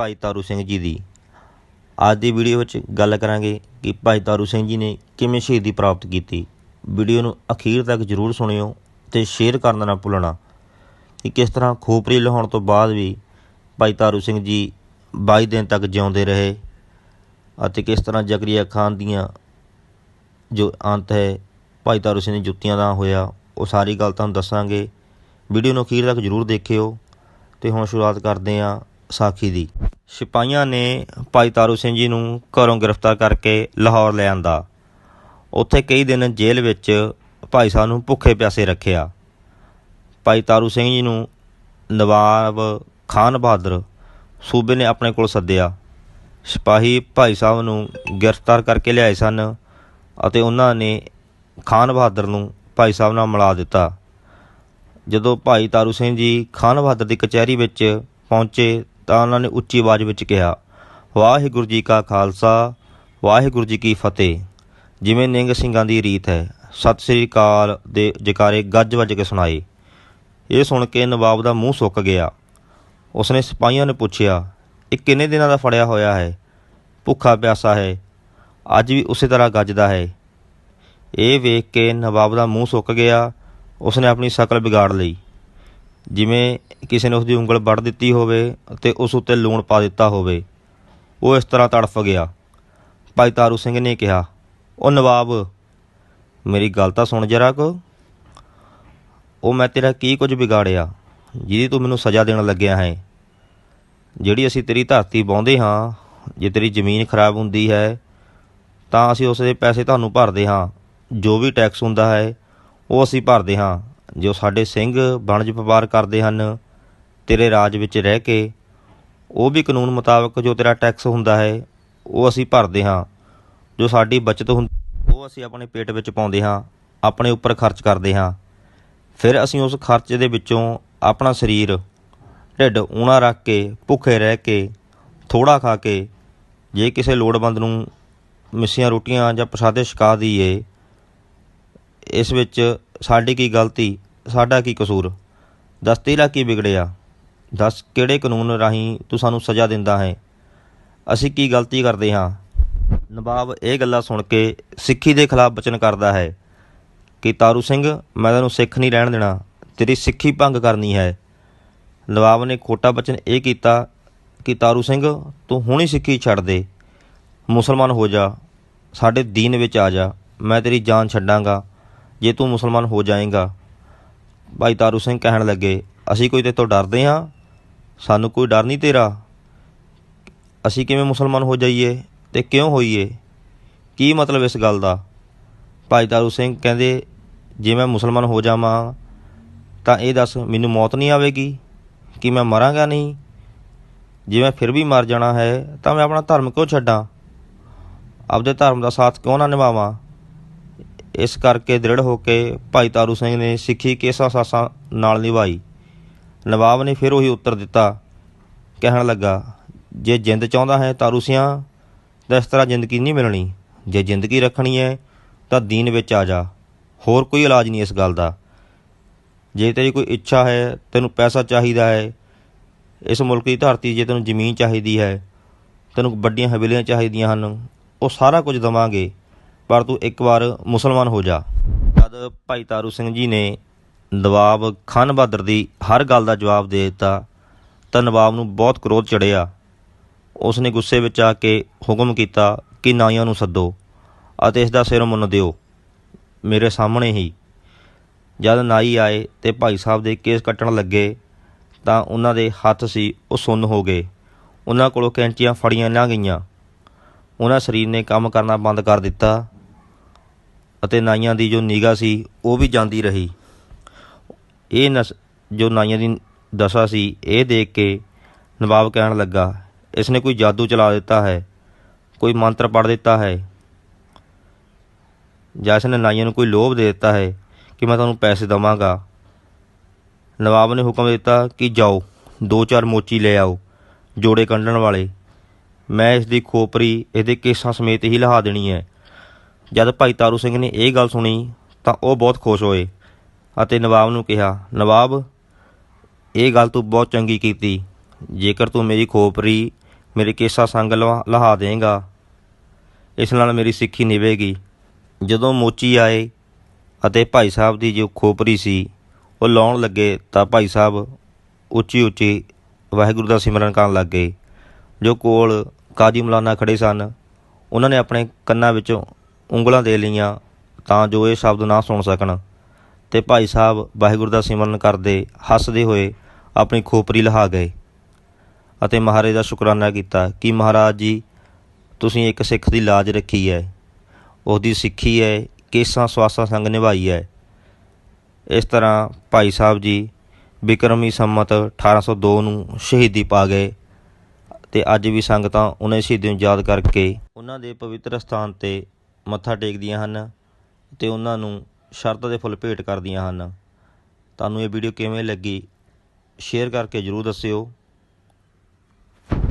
ਭਾਈ ਤਾਰੂ ਸਿੰਘ ਜੀ ਦੀ। ਅੱਜ ਦੀ ਵੀਡੀਓ ਵਿੱਚ ਗੱਲ ਕਰਾਂਗੇ ਕਿ ਭਾਈ ਤਾਰੂ ਸਿੰਘ ਜੀ ਨੇ ਕਿਵੇਂ ਸ਼ਹੀਦੀ ਪ੍ਰਾਪਤ ਕੀਤੀ। ਵੀਡੀਓ ਨੂੰ ਅਖੀਰ ਤੱਕ ਜ਼ਰੂਰ ਸੁਣਿਓ ਤੇ ਸ਼ੇਅਰ ਕਰਨਾ ਨਾ ਭੁੱਲਣਾ ਕਿ ਕਿਸ ਤਰ੍ਹਾਂ ਖੋਪਰੀ ਲਾਉਣ ਤੋਂ ਬਾਅਦ ਵੀ ਭਾਈ ਤਾਰੂ ਸਿੰਘ ਜੀ 22 ਦਿਨ ਤੱਕ ਜਿਉਂਦੇ ਰਹੇ ਅਤੇ ਕਿਸ ਤਰ੍ਹਾਂ ਜ਼ਕਰੀਆ ਖਾਨ ਦੀਆਂ ਜੋ ਅੰਤ ਹੈ, ਭਾਈ ਤਾਰੂ ਸਿੰਘ ਦੀ ਜੁੱਤੀਆਂ ਦਾ ਹੋਇਆ, ਉਹ ਸਾਰੀ ਗੱਲ ਤੁਹਾਨੂੰ ਦੱਸਾਂਗੇ। ਵੀਡੀਓ ਨੂੰ ਅਖੀਰ ਤੱਕ ਜ਼ਰੂਰ ਦੇਖਿਓ ਤੇ ਹੁਣ ਸ਼ੁਰੂਆਤ ਕਰਦੇ ਹਾਂ ਸਾਖੀ ਦੀ। ਸਿਪਾਹੀਆਂ ਨੇ ਭਾਈ ਤਾਰੂ ਸਿੰਘ ਜੀ ਨੂੰ ਘਰੋਂ ਗ੍ਰਿਫਤਾਰ ਕਰਕੇ ਲਾਹੌਰ ਲੈ ਆਂਦਾ। ਉੱਥੇ ਕਈ ਦਿਨ ਜੇਲ੍ਹ ਵਿੱਚ ਭਾਈ ਸਾਹਿਬ ਨੂੰ ਭੁੱਖੇ ਪਿਆਸੇ ਰੱਖਿਆ। ਭਾਈ ਤਾਰੂ ਸਿੰਘ ਜੀ ਨੂੰ ਨਵਾਬ ਖਾਨ ਬਹਾਦਰ ਸੂਬੇ ਨੇ ਆਪਣੇ ਕੋਲ ਸੱਦਿਆ। ਸਿਪਾਹੀ ਭਾਈ ਸਾਹਿਬ ਨੂੰ ਗ੍ਰਿਫਤਾਰ ਕਰਕੇ ਲਿਆਏ ਸਨ ਅਤੇ ਉਹਨਾਂ ਨੇ ਖਾਨ ਬਹਾਦਰ ਨੂੰ ਭਾਈ ਸਾਹਿਬ ਨਾਲ ਮਿਲਾ ਦਿੱਤਾ। ਜਦੋਂ ਭਾਈ ਤਾਰੂ ਸਿੰਘ ਜੀ ਖਾਨ ਬਹਾਦਰ ਦੀ ਕਚਹਿਰੀ ਵਿੱਚ ਪਹੁੰਚੇ ਤਾਂ ਉਹਨਾਂ ਨੇ ਉੱਚੀ ਆਵਾਜ਼ ਵਿੱਚ ਕਿਹਾ, ਵਾਹਿਗੁਰੂ ਜੀ ਕਾ ਖਾਲਸਾ, ਵਾਹਿਗੁਰੂ ਜੀ ਕੀ ਫਤਿਹ। ਜਿਵੇਂ ਨਿੰਗ ਸਿੰਘਾਂ ਦੀ ਰੀਤ ਹੈ, ਸਤਿ ਸ੍ਰੀ ਅਕਾਲ ਦੇ ਜਕਾਰੇ ਗੱਜ ਵੱਜ ਕੇ ਸੁਣਾਏ। ਇਹ ਸੁਣ ਕੇ ਨਵਾਬ ਦਾ ਮੂੰਹ ਸੁੱਕ ਗਿਆ। ਉਸਨੇ ਸਿਪਾਹੀਆਂ ਨੂੰ ਪੁੱਛਿਆ, ਇਹ ਕਿੰਨੇ ਦਿਨਾਂ ਦਾ ਫੜਿਆ ਹੋਇਆ ਹੈ? ਭੁੱਖਾ ਪਿਆਸਾ ਹੈ। ਅੱਜ ਵੀ ਉਸੇ ਤਰ੍ਹਾਂ ਗੱਜਦਾ ਹੈ। ਇਹ ਵੇਖ ਕੇ ਨਵਾਬ ਦਾ ਮੂੰਹ ਸੁੱਕ ਗਿਆ। ਉਸਨੇ ਆਪਣੀ ਸ਼ਕਲ ਵਿਗਾੜ ਲਈ। ਜਿਵੇਂ ਕਿਸੇ ਨੇ ਉਸਦੀ ਉਂਗਲ ਵੱਢ ਦਿੱਤੀ ਹੋਵੇ ਅਤੇ ਉਸ ਉੱਤੇ ਲੂਣ ਪਾ ਦਿੱਤਾ ਹੋਵੇ, ਉਹ ਇਸ ਤਰ੍ਹਾਂ ਤੜਫ ਗਿਆ। ਭਾਈ ਤਾਰੂ ਸਿੰਘ ਨੇ ਕਿਹਾ, ਉਹ ਨਵਾਬ, ਮੇਰੀ ਗੱਲ ਤਾਂ ਸੁਣ ਜਰਾ ਕੋ। ਉਹ ਮੈਂ ਤੇਰਾ ਕੀ ਕੁਝ ਵਿਗਾੜਿਆ, ਜਿਹਦੀ ਤੂੰ ਮੈਨੂੰ ਸਜ਼ਾ ਦੇਣ ਲੱਗਿਆ ਹੈ। ਜਿਹੜੀ ਅਸੀਂ ਤੇਰੀ ਧਰਤੀ ਵਾਹੁੰਦੇ ਹਾਂ, ਜੇ ਤੇਰੀ ਜ਼ਮੀਨ ਖਰਾਬ ਹੁੰਦੀ ਹੈ, ਤਾਂ ਅਸੀਂ ਉਸ ਦੇ ਪੈਸੇ ਤੁਹਾਨੂੰ ਭਰਦੇ ਹਾਂ। ਜੋ ਵੀ ਟੈਕਸ ਹੁੰਦਾ ਹੈ, ਉਹ ਅਸੀਂ ਭਰਦੇ ਹਾਂ। ਜੋ ਸਾਡੇ ਸਿੰਘ ਵਣਜ ਵਪਾਰ ਕਰਦੇ ਹਨ, ਤੇਰੇ ਰਾਜ ਵਿੱਚ ਰਹਿ ਕੇ, ਉਹ ਵੀ ਕਾਨੂੰਨ ਮੁਤਾਬਕ ਜੋ ਤੇਰਾ ਟੈਕਸ ਹੁੰਦਾ ਹੈ, ਉਹ ਅਸੀਂ ਭਰਦੇ ਹਾਂ। ਜੋ ਸਾਡੀ ਬਚਤ ਹੁੰਦੀ ਉਹ ਅਸੀਂ ਆਪਣੇ ਪੇਟ ਵਿੱਚ ਪਾਉਂਦੇ ਹਾਂ, ਆਪਣੇ ਉੱਪਰ ਖਰਚ ਕਰਦੇ ਹਾਂ। ਫਿਰ ਅਸੀਂ ਉਸ ਖਰਚੇ ਦੇ ਵਿੱਚੋਂ ਆਪਣਾ ਸਰੀਰ, ਢਿੱਡ ਊਣਾ ਰੱਖ ਕੇ, ਭੁੱਖੇ ਰਹਿ ਕੇ ਥੋੜਾ ਖਾ ਕੇ, ਜੇ ਕਿਸੇ ਲੋੜਵੰਦ ਨੂੰ ਮਿੱਸੀਆਂ ਰੋਟੀਆਂ ਜਾਂ ਪ੍ਰਸਾਦੇ ਛਕਾ ਦਈਏ, ਇਸ ਵਿੱਚ ਸਾਡੀ ਕੀ ਗਲਤੀ, ਸਾਡਾ ਕੀ ਕਸੂਰ? ਦੱਸ ਤੇਰਾ ਕੀ ਵਿਗੜਿਆ? ਦੱਸ ਕਿਹੜੇ ਕਾਨੂੰਨ ਰਾਹੀਂ ਤੂੰ ਸਾਨੂੰ ਸਜ਼ਾ ਦਿੰਦਾ ਹੈ? ਅਸੀਂ ਕੀ ਗਲਤੀ ਕਰਦੇ ਹਾਂ? ਨਵਾਬ ਇਹ ਗੱਲਾਂ ਸੁਣ ਕੇ ਸਿੱਖੀ ਦੇ ਖਿਲਾਫ ਬਚਨ ਕਰਦਾ ਹੈ ਕਿ ਤਾਰੂ ਸਿੰਘ, ਮੈਂ ਤੈਨੂੰ ਸਿੱਖ ਨਹੀਂ ਰਹਿਣ ਦੇਣਾ, ਤੇਰੀ ਸਿੱਖੀ ਭੰਗ ਕਰਨੀ ਹੈ। ਨਵਾਬ ਨੇ ਖੋਟਾ ਬਚਨ ਇਹ ਕੀਤਾ ਕਿ ਤਾਰੂ ਸਿੰਘ, ਤੂੰ ਹੁਣੀ ਸਿੱਖੀ ਛੱਡ ਦੇ। ਮੁਸਲਮਾਨ ਹੋ ਜਾ, ਸਾਡੇ ਦੀਨ ਵਿੱਚ ਆ ਜਾ, ਮੈਂ ਤੇਰੀ ਜਾਨ ਛੱਡਾਂਗਾ। ਜੇ ਤੂੰ ਮੁਸਲਮਾਨ ਹੋ ਜਾਏਗਾ। ਭਾਈ ਤਾਰੂ ਸਿੰਘ ਕਹਿਣ ਲੱਗੇ, ਅਸੀਂ ਕੋਈ ਤੇਤੋਂ ਡਰਦੇ ਹਾਂ? ਸਾਨੂੰ ਕੋਈ ਡਰ ਨਹੀਂ ਤੇਰਾ? ਅਸੀਂ ਕਿਵੇਂ ਮੁਸਲਮਾਨ ਹੋ ਜਾਈਏ ਤੇ ਕਿਉਂ ਹੋਈਏ? ਕੀ ਮਤਲਬ ਇਸ ਗੱਲ ਦਾ? ਭਾਈ ਤਾਰੂ ਸਿੰਘ ਕਹਿੰਦੇ, ਜੇ ਮੈਂ ਮੁਸਲਮਾਨ ਹੋ ਜਾਵਾਂ, ਤਾਂ ਇਹ ਦੱਸ ਮੈਨੂੰ ਮੌਤ ਨਹੀਂ ਆਵੇਗੀ? ਕਿ ਮੈਂ ਮਰਾਂਗਾ ਨਹੀਂ? ਜੇ ਮੈਂ ਫਿਰ ਵੀ ਮਰ ਜਾਣਾ ਹੈ, ਤਾਂ ਮੈਂ ਆਪਣਾ ਧਰਮ ਕਿਉਂ ਛੱਡਾਂ? ਆਪਦੇ ਧਰਮ ਦਾ ਸਾਥ ਕਿਉਂ ਨਾ ਨਿਭਾਵਾਂ? ਇਸ ਕਰਕੇ ਦ੍ਰਿੜ ਹੋ ਕੇ ਭਾਈ ਤਾਰੂ ਸਿੰਘ ਨੇ ਸਿੱਖੀ ਕੇਸਾਂ ਸਾਸਾਂ ਨਾਲ ਨਿਭਾਈ। ਨਵਾਬ ਨੇ ਫਿਰ ਉਹੀ ਉੱਤਰ ਦਿੱਤਾ। ਕਹਿਣ ਲੱਗਾ, ਜੇ ਜਿੰਦ ਚਾਹੁੰਦਾ ਹੈ ਤਾਰੂ ਸਿਆਂ, ਤਾਂ ਇਸ ਤਰ੍ਹਾਂ ਜ਼ਿੰਦਗੀ ਨਹੀਂ ਮਿਲਣੀ। ਜੇ ਜ਼ਿੰਦਗੀ ਰੱਖਣੀ ਹੈ, ਤਾਂ ਦੀਨ ਵਿੱਚ ਆ ਜਾ। ਹੋਰ ਕੋਈ ਇਲਾਜ ਨਹੀਂ ਇਸ ਗੱਲ ਦਾ। ਜੇ ਤੇਰੀ ਕੋਈ ਇੱਛਾ ਹੈ, ਤੈਨੂੰ ਪੈਸਾ ਚਾਹੀਦਾ ਹੈ। ਇਸ ਮੁਲਕ ਦੀ ਧਰਤੀ ਜੇ ਤੈਨੂੰ ਜ਼ਮੀਨ ਚਾਹੀਦੀ ਹੈ, ਤੈਨੂੰ ਵੱਡੀਆਂ ਹਵੇਲੀਆਂ ਚਾਹੀਦੀਆਂ ਹਨ, ਉਹ ਸਾਰਾ ਕੁਝ ਦਵਾਂਗੇ। ਪਰ ਤੂੰ ਇੱਕ ਵਾਰ ਮੁਸਲਮਾਨ ਹੋ ਜਾ। ਜਦ ਭਾਈ ਤਾਰੂ ਸਿੰਘ ਜੀ ਨੇ ਨਵਾਬ ਖਾਨ ਬਹਾਦਰ ਦੀ ਹਰ ਗੱਲ ਦਾ ਜਵਾਬ ਦੇ ਦਿੱਤਾ, ਤਾਂ ਨਵਾਬ ਨੂੰ ਬਹੁਤ ਕ੍ਰੋਧ ਚੜਿਆ ਉਸ ਨੇ ਗੁੱਸੇ ਵਿੱਚ ਆ ਕੇ ਹੁਕਮ ਕੀਤਾ ਕਿ ਨਾਈਆਂ ਨੂੰ ਸੱਦੋ ਅਤੇ ਇਸ ਦਾ ਸਿਰ ਮੁੰਨ ਦਿਓ। ਮੇਰੇ ਸਾਹਮਣੇ ਹੀ। ਜਦ ਨਾਈ ਆਏ ਤੇ ਭਾਈ ਸਾਹਿਬ ਦੇ ਕੇਸ ਕੱਟਣ ਲੱਗੇ, ਤਾਂ ਉਹਨਾਂ ਦੇ ਹੱਥ ਸੀ, ਉਹ ਸੁੰਨ ਹੋ ਗਏ। ਉਹਨਾਂ ਕੋਲੋਂ ਕੈਂਚੀਆਂ ਫੜੀਆਂ ਨਾ ਗਈਆਂ। ਉਹਨਾਂ ਸਰੀਰ ਨੇ ਕੰਮ ਕਰਨਾ ਬੰਦ ਕਰ ਦਿੱਤਾ। ਅਤੇ ਨਾਈਆਂ ਦੀ ਜੋ ਨਿਗਾਹ ਸੀ, ਉਹ ਵੀ ਜਾਂਦੀ ਰਹੀ। ਇਹ ਨਸ, ਜੋ ਨਾਈਆਂ ਦੀ ਦਸ਼ਾ ਸੀ, ਇਹ ਦੇਖ ਕੇ ਨਵਾਬ ਕਹਿਣ ਲੱਗਾ ਇਸ ਨੇ ਕੋਈ ਜਾਦੂ ਚਲਾ ਦਿੱਤਾ ਹੈ, ਕੋਈ ਮੰਤਰ ਪੜ੍ਹ ਦਿੱਤਾ ਹੈ, ਜਾਂ ਇਸ ਨੇ ਨਾਈਆਂ ਨੂੰ ਕੋਈ ਲੋਭ ਦੇ ਦਿੱਤਾ ਹੈ ਕਿ ਮੈਂ ਤੁਹਾਨੂੰ ਪੈਸੇ ਦਵਾਂਗਾ? ਨਵਾਬ ਨੇ ਹੁਕਮ ਦਿੱਤਾ ਕਿ ਜਾਓ, ਦੋ ਚਾਰ ਮੋਚੀ ਲੈ ਆਓ, ਜੋੜੇ ਕੰਢਣ ਵਾਲੇ। ਮੈਂ ਇਸ ਦੀ ਖੋਪਰੀ ਇਹਦੇ ਕੇਸਾਂ ਸਮੇਤ ਹੀ ਲਹਾ ਦੇਣੀ ਹੈ। ਜਦ ਭਾਈ ਤਾਰੂ ਸਿੰਘ ਨੇ ਇਹ ਗੱਲ ਸੁਣੀ ਤਾਂ ਉਹ ਬਹੁਤ ਖੁਸ਼ ਹੋਏ ਅਤੇ ਨਵਾਬ ਨੂੰ ਕਿਹਾ, ਨਵਾਬ, ਇਹ ਗੱਲ ਤੂੰ ਬਹੁਤ ਚੰਗੀ ਕੀਤੀ। ਜੇਕਰ ਤੂੰ ਮੇਰੀ ਖੋਪਰੀ, ਮੇਰੇ ਕੇਸਾ ਸੰਗ ਲਵਾ- ਲਹਾ ਦੇਂਗਾ, ਇਸ ਨਾਲ ਮੇਰੀ ਸਿੱਖੀ ਨਿਵੇਗੀ ਜਦੋਂ ਮੋਚੀ ਆਏ ਅਤੇ ਭਾਈ ਸਾਹਿਬ ਦੀ ਜੋ ਖੋਪਰੀ ਸੀ, ਉਹ ਲਾਉਣ ਲੱਗੇ ਤਾਂ ਭਾਈ ਸਾਹਿਬ ਉੱਚੀ ਉੱਚੀ ਵਾਹਿਗੁਰੂ ਦਾ ਸਿਮਰਨ ਕਰਨ ਲੱਗ ਗਏ। ਜੋ ਕੋਲ ਕਾਜੀ ਮਲਾਨਾ ਖੜੇ ਸਨ, ਉਹਨਾਂ ਨੇ ਆਪਣੇ ਕੰਨਾਂ ਵਿੱਚੋਂ ਉਂਗਲਾਂ ਦੇ ਲਈਆਂ ਤਾਂ ਜੋ ਇਹ ਸ਼ਬਦ ਨਾ ਸੁਣ ਸਕਣ। ਤੇ ਭਾਈ ਸਾਹਿਬ ਵਾਹਿਗੁਰੂ ਦਾ ਸਿਮਰਨ ਕਰਦੇ ਹੱਸਦੇ ਹੋਏ ਆਪਣੀ ਖੋਪਰੀ ਲਹਾ ਗਏ ਅਤੇ ਮਹਾਰਾਜ ਦਾ ਸ਼ੁਕਰਾਨਾ ਕੀਤਾ ਕਿ ਮਹਾਰਾਜ ਜੀ, ਤੁਸੀਂ ਇੱਕ ਸਿੱਖ ਦੀ ਲਾਜ ਰੱਖੀ ਹੈ। ਉਹਦੀ ਸਿੱਖੀ ਹੈ, ਕੇਸਾਂ ਸਵਾਸਾਂ ਸੰਗ ਨਿਭਾਈ ਹੈ। ਇਸ ਤਰ੍ਹਾਂ ਭਾਈ ਸਾਹਿਬ ਜੀ ਬਿਕਰਮੀ ਸੰਮਤ 1802 ਨੂੰ ਸ਼ਹੀਦੀ ਪਾ ਗਏ ਤੇ ਅੱਜ ਵੀ ਸੰਗਤਾਂ ਉਹਨਾਂ ਸ਼ਹੀਦੀ ਨੂੰ ਯਾਦ ਕਰਕੇ ਉਹਨਾਂ ਦੇ ਪਵਿੱਤਰ ਸਥਾਨ ਤੇ ਮੱਥਾ ਟੇਕਦੀਆਂ ਹਨ ਤੇ ਉਹਨਾਂ ਨੂੰ ਸ਼ਰਤ ਦੇ ਫੁੱਲ ਭੇਟ ਕਰਦੀਆਂ ਹਨ। ਤੁਹਾਨੂੰ ਇਹ ਵੀਡੀਓ ਕਿਵੇਂ ਲੱਗੀ? ਸ਼ੇਅਰ ਕਰਕੇ ਜਰੂਰ ਦੱਸਿਓ।